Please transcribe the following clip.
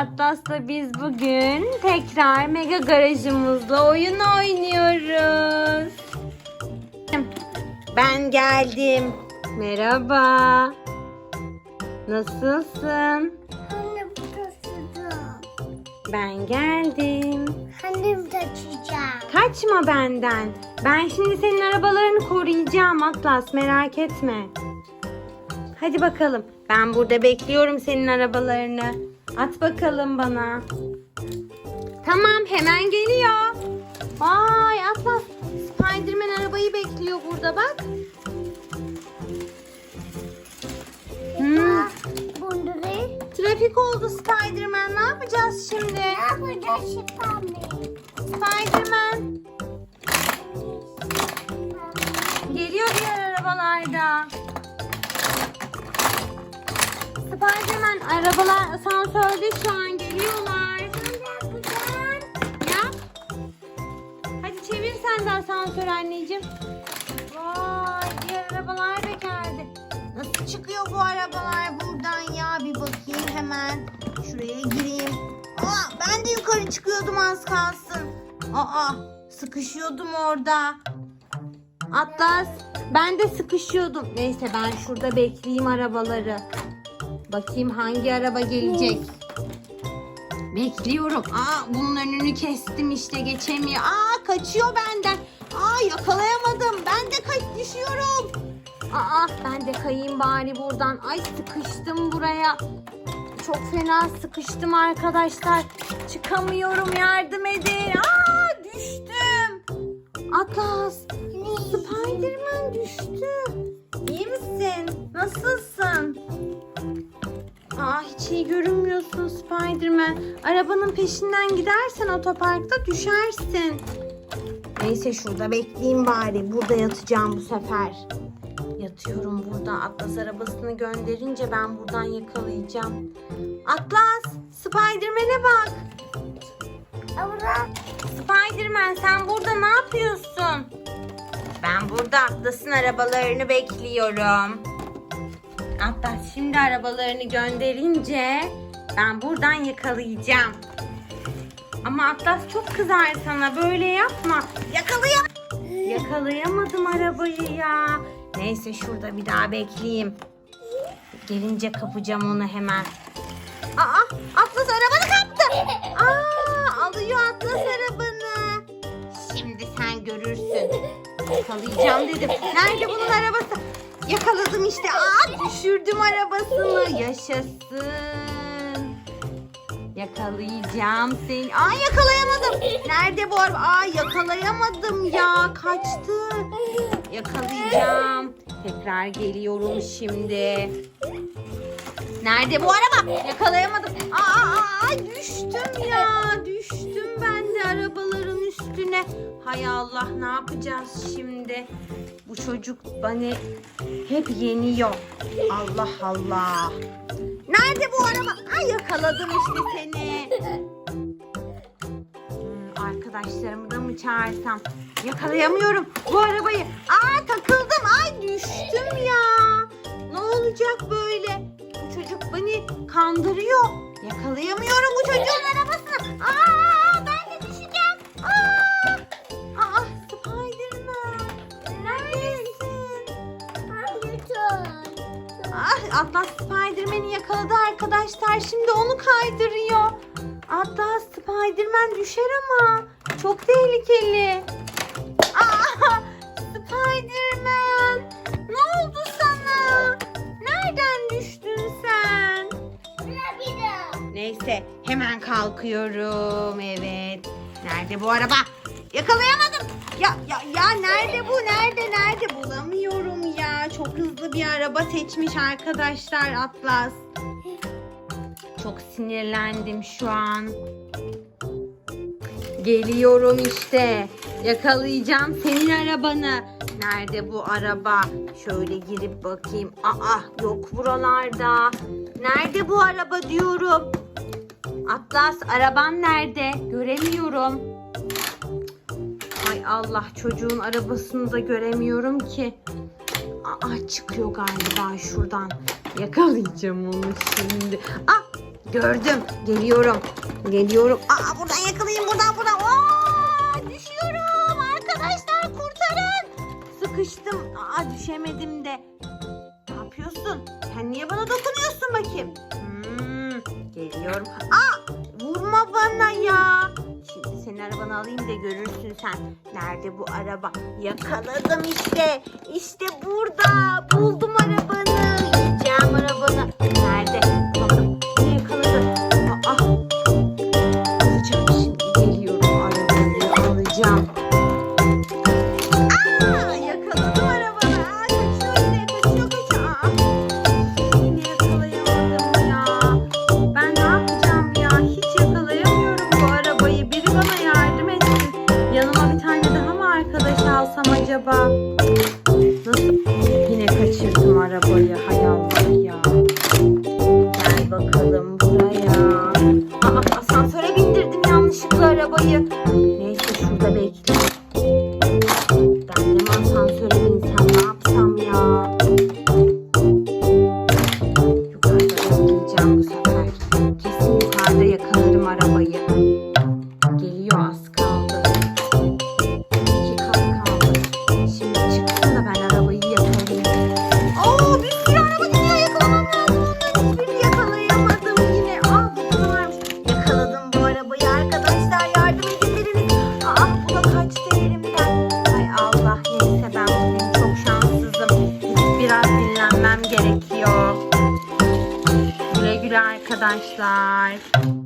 Atlas'la biz bugün tekrar mega garajımızda oyun oynuyoruz. Ben geldim. Merhaba. Nasılsın? Annem taşıyacağım. Ben geldim. Annem taşıyacağım. Kaçma benden. Ben şimdi senin arabalarını koruyacağım Atlas merak etme. Hadi bakalım. Ben burada bekliyorum senin arabalarını. At bakalım bana. Tamam hemen geliyor. Vay Atlas. Spiderman arabayı bekliyor burada bak. Hmm, trafik oldu Spiderman. Ne yapacağız şimdi? ne yapacağız şimdi? Spiderman. Geliyor diğer arabalarda. Arabalar asansörde şu an geliyorlar. Yap. Hadi çevir sen de asansör anneciğim. Vay diğer arabalar da geldi. Nasıl çıkıyor bu arabalar buradan ya? Bir bakayım hemen. Şuraya gireyim. Aa, ben de yukarı çıkıyordum az kalsın. Aa sıkışıyordum orada. Atlas ben de sıkışıyordum. Neyse ben şurada bekleyeyim arabaları. Bakayım hangi araba gelecek. Bekliyorum. Aa bunun önünü kestim işte geçemiyor. Aa kaçıyor benden. Aa yakalayamadım. Ben de kaç düşüyorum. Aa ben de kayayım bari buradan. Ay sıkıştım buraya. Çok fena sıkıştım arkadaşlar. Çıkamıyorum yardım edin. Aa düştüm. Atlas. Spiderman düştü. İyi misin? Nasılsın? İyi görünmüyorsun Spiderman. Arabanın peşinden gidersen otoparkta düşersin. Neyse şurada bekleyeyim bari. Burada yatacağım bu sefer. Yatıyorum burada. Atlas arabasını gönderince ben buradan yakalayacağım. Atlas, Spiderman'e bak. Abla Spiderman sen burada ne yapıyorsun? Ben burada Atlas'ın arabalarını bekliyorum. Atlas şimdi arabalarını gönderince ben buradan yakalayacağım. Ama Atlas çok kızar sana böyle yapma. Yakalayam Yakalayamadım arabayı ya. Neyse şurada bir daha bekleyeyim. Gelince kapacağım onu hemen. Aa Atlas arabanı kaptı. Aa alıyor Atlas arabanı. Şimdi sen görürsün. Yakalayacağım dedim. Nerede bunun arabası? Yakaladım işte. Aa düşürdüm arabasını. Yaşasın. Yakalayacağım seni. Aa yakalayamadım. Nerede bu araba? Aa yakalayamadım ya. Kaçtı. Yakalayacağım. Tekrar geliyorum şimdi. Nerede bu araba? Yakalayamadım. Hay Allah ne yapacağız şimdi? Bu çocuk beni hep yeniyor. Allah Allah. Nerede bu araba? Ay yakaladım işte seni. Hmm, arkadaşlarımı da mı çağırsam? Yakalayamıyorum bu arabayı. Aa takıldım. Ay düştüm ya. Ne olacak böyle? Bu çocuk beni kandırıyor. Yakalayamıyorum bu çocuğun arabasını. Aa Ah, Atlas Spiderman'i yakaladı arkadaşlar. Şimdi onu kaydırıyor. Atlas Spiderman düşer ama. Çok tehlikeli. Aa, Spiderman. Ne oldu sana? Nereden düştün sen? Neyse hemen kalkıyorum. Evet. Nerede bu araba? Yakalayamadım. Ya ya ya nerede bu? Nerede? Nerede? Ya. Çok hızlı bir araba seçmiş arkadaşlar Atlas. Çok sinirlendim şu an. Geliyorum işte. Yakalayacağım senin arabanı. Nerede bu araba? Şöyle girip bakayım. Aa yok buralarda. Nerede bu araba diyorum. Atlas araban nerede? Göremiyorum. Ay Allah çocuğun arabasını da göremiyorum ki. Aa çıkıyor galiba şuradan. Yakalayacağım onu şimdi. Ah Gördüm. Geliyorum. Geliyorum. Aa buradan yakalayayım buradan buradan. Aa, düşüyorum. Arkadaşlar kurtarın. Sıkıştım. Aa düşemedim de. Ne yapıyorsun? Sen niye bana dokunuyorsun bakayım? Hmm, geliyorum. Aa vurma bana ya. Şimdi senin arabanı alayım da görürsün sen. Nerede bu araba? Yakaladım işte. İşte burada. Buldum arabanı. Yiyeceğim arabanı. Nerede? arkadaşlar.